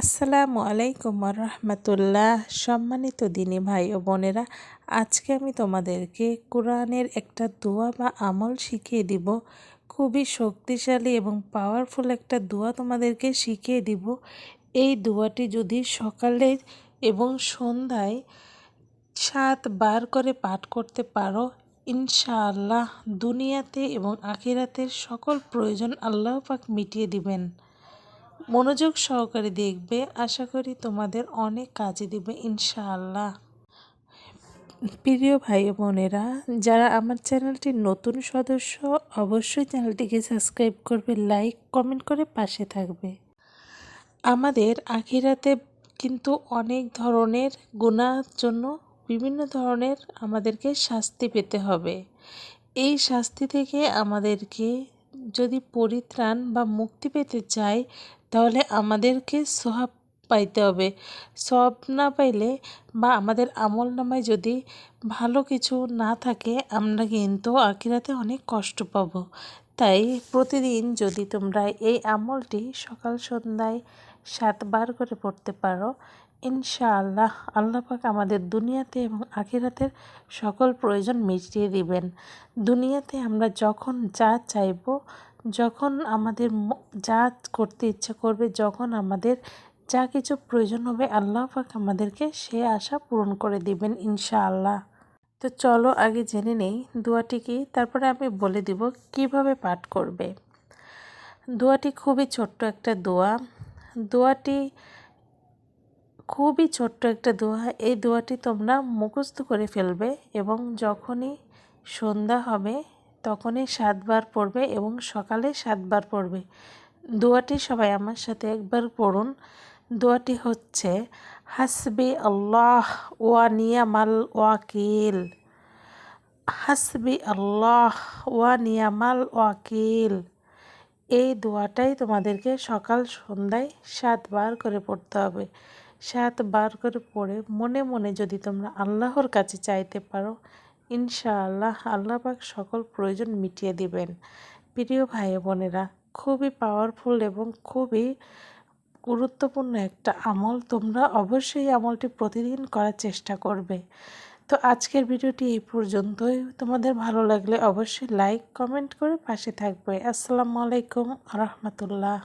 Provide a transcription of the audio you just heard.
আসসালামু আলাইকুম রহমতুল্লাহ সম্মানিত দিনী ভাই ও বোনেরা, আজকে আমি তোমাদেরকে কোরআনের একটা দোয়া বা আমল শিখিয়ে দিব। খুবই শক্তিশালী এবং পাওয়ারফুল একটা দোয়া তোমাদেরকে শিখিয়ে দিব। এই দোয়াটি যদি সকালে এবং সন্ধ্যায় সাত বার করে পাঠ করতে পারো, ইনশাআল্লাহ দুনিয়াতে এবং আখিরাতের সকল প্রয়োজন আল্লাহ পাক মিটিয়ে দিবেন। মনোযোগ সহকারে দেখবে। আশা করি তোমাদের অনেক কাজে দিবে, ইনশাআল্লাহ। প্রিয় ভাই বোনেরা, যারা আমার চ্যানেলটির নতুন সদস্য, অবশ্যই চ্যানেলটিকে সাবস্ক্রাইব করবে, লাইক, কমেন্ট করে পাশে থাকবে। আমাদের আখিরাতে কিন্তু অনেক ধরনের গুণার জন্য বিভিন্ন ধরনের আমাদেরকে শাস্তি পেতে হবে। এই শাস্তি থেকে আমাদেরকে যদি পরিত্রাণ বা মুক্তি পেতে চাই তাহলে আমাদেরকে সোহাব পাইতে হবে। সব না পাইলে বা আমাদের আমল নামায় যদি ভালো কিছু না থাকে, আমরা কিন্তু আখিরাতে অনেক কষ্ট পাব। তাই প্রতিদিন যদি তোমরা এই আমলটি সকাল সন্ধ্যায় সাতবার করে পড়তে পারো, ইনশাআল্লাহ আল্লাহ পাক আমাদের দুনিয়াতে এবং আখিরাতের সকল প্রয়োজন মিটিয়ে দিবেন। দুনিয়াতে আমরা যখন যা চাইব যখন আমাদের যা করতে ইচ্ছা করবে, যখন আমাদের যা কিছু প্রয়োজন হবে, আল্লাহ পাক আমাদেরকে সে আশা পূরণ করে দিবেন ইনশাআল্লাহ। তো চলো আগে জেনে নেই দোয়াটি কি, তারপরে আমি বলে দিব কীভাবে পাঠ করবে। দোয়াটি খুবই ছোট্ট একটা দোয়া। দোয়াটি খুবই ছোট্ট একটা দোয়া। এই দোয়াটি তোমরা মুখস্থ করে ফেলবে এবং যখনই সন্ধ্যা হবে তখনই সাতবার পড়বে এবং সকালে সাতবার পড়বে। দোয়াটি সবাই আমার সাথে একবার পড়ুন। দোয়াটি হচ্ছে, হাসবি আল্লাহ ওয়া নিয়ামাল ওয়াকিল। হাসবি আল্লাহ ওয়া নিয়ামাল ওয়াকিল। এই দোয়াটাই তোমাদেরকে সকাল সন্ধ্যায় সাতবার করে পড়তে হবে। সাতবার করে পড়ে মনে মনে যদি তোমরা আল্লাহর কাছে চাইতে পারো ইনশাআল্লাহ আল্লাহ পাক সকল প্রয়োজন মিটিয়ে দিবেন। প্রিয় ভাই বোনেরা, খুবই পাওয়ারফুল এবং খুবই গুরুত্বপূর্ণ একটা আমল। তোমরা অবশ্যই আমলটি প্রতিদিন করার চেষ্টা করবে। তো আজকের ভিডিওটি এই পর্যন্তই। তোমাদের ভালো লাগলে অবশ্যই লাইক কমেন্ট করে পাশে থাকবে। আসসালামু আলাইকুম রহমতুল্লাহ।